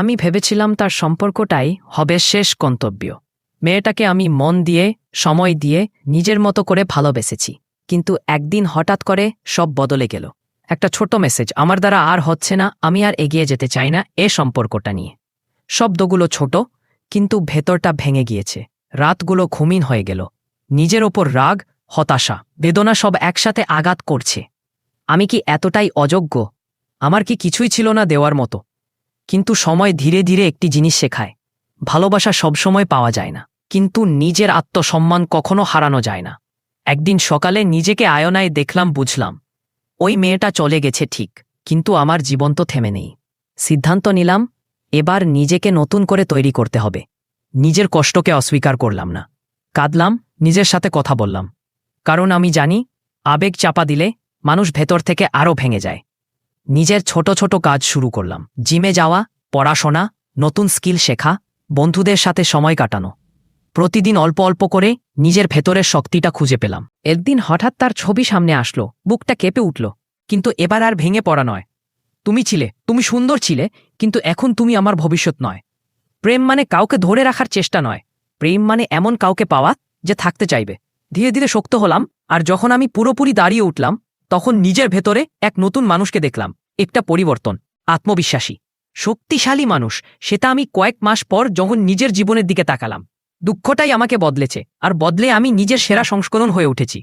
আমি ভেবেছিলাম তার সম্পর্কটাই হবে শেষ গন্তব্য। মেয়েটাকে আমি মন দিয়ে, সময় দিয়ে, নিজের মতো করে ভালোবেসেছি। কিন্তু একদিন হঠাৎ করে সব বদলে গেল। একটা ছোট মেসেজ, আমার দ্বারা আর হচ্ছে না, আমি আর এগিয়ে যেতে চাই না এ সম্পর্কটা নিয়ে। শব্দগুলো ছোট, কিন্তু ভেতরটা ভেঙে গিয়েছে। রাতগুলো ঘুমিন হয়ে গেল। নিজের ওপর রাগ, হতাশা, বেদনা সব একসাথে আঘাত করছে। আমি কি এতটাই অযোগ্য? আমার কি কিছুই ছিল না দেওয়ার মতো? কিন্তু সময় ধীরে ধীরে একটি জিনিস শেখায়। ভালোবাসা সবসময় পাওয়া যায় না। কিন্তু নিজের আত্মসম্মান কখনো হারানো যায় না। একদিন সকালে নিজেকে আয়নায় দেখলাম, বুঝলাম, ওই মেয়েটা চলে গেছে ঠিক, কিন্তু আমার জীবন তো থেমে নেই। সিদ্ধান্ত নিলাম, এবার নিজেকে নতুন করে তৈরি করতে হবে। নিজের কষ্টকে অস্বীকার করলাম না। কাঁদলাম, নিজের সাথে কথা বললাম। কারণ আমি জানি, আবেগ চাপা দিলে মানুষ ভেতর থেকে আরও ভেঙে যায়। নিজের ছোট ছোট কাজ শুরু করলাম। জিমে যাওয়া, পড়াশোনা, নতুন স্কিল শেখা, বন্ধুদের সাথে সময় কাটানো। প্রতিদিন অল্প অল্প করে নিজের ভেতরের শক্তিটা খুঁজে পেলাম। একদিন হঠাৎ তার ছবি সামনে আসলো, বুকটা কেঁপে উঠল। কিন্তু এবার আর ভেঙে পড়া নয়। তুমি ছিলে, তুমি সুন্দর ছিলে, কিন্তু এখন তুমি আমার ভবিষ্যৎ নয়। প্রেম মানে কাউকে ধরে রাখার চেষ্টা নয়। প্রেম মানে এমন কাউকে পাওয়া, যে থাকতে চাইবে। ধীরে ধীরে শক্ত হলাম, আর যখন আমি পুরোপুরি দাঁড়িয়ে উঠলাম তখন নিজের ভেতরে এক নতুন মানুষকে দেখলাম। একটা পরিবর্তন। আত্মবিশ্বাসী। শক্তিশালী মানুষ। সেটা আমি কয়েক মাস পর যখন নিজের জীবনের দিকে তাকালাম। দুঃখটাই আমাকে বদলেছে। আর বদলে আমি নিজের সেরা সংস্করণ হয়ে উঠেছি।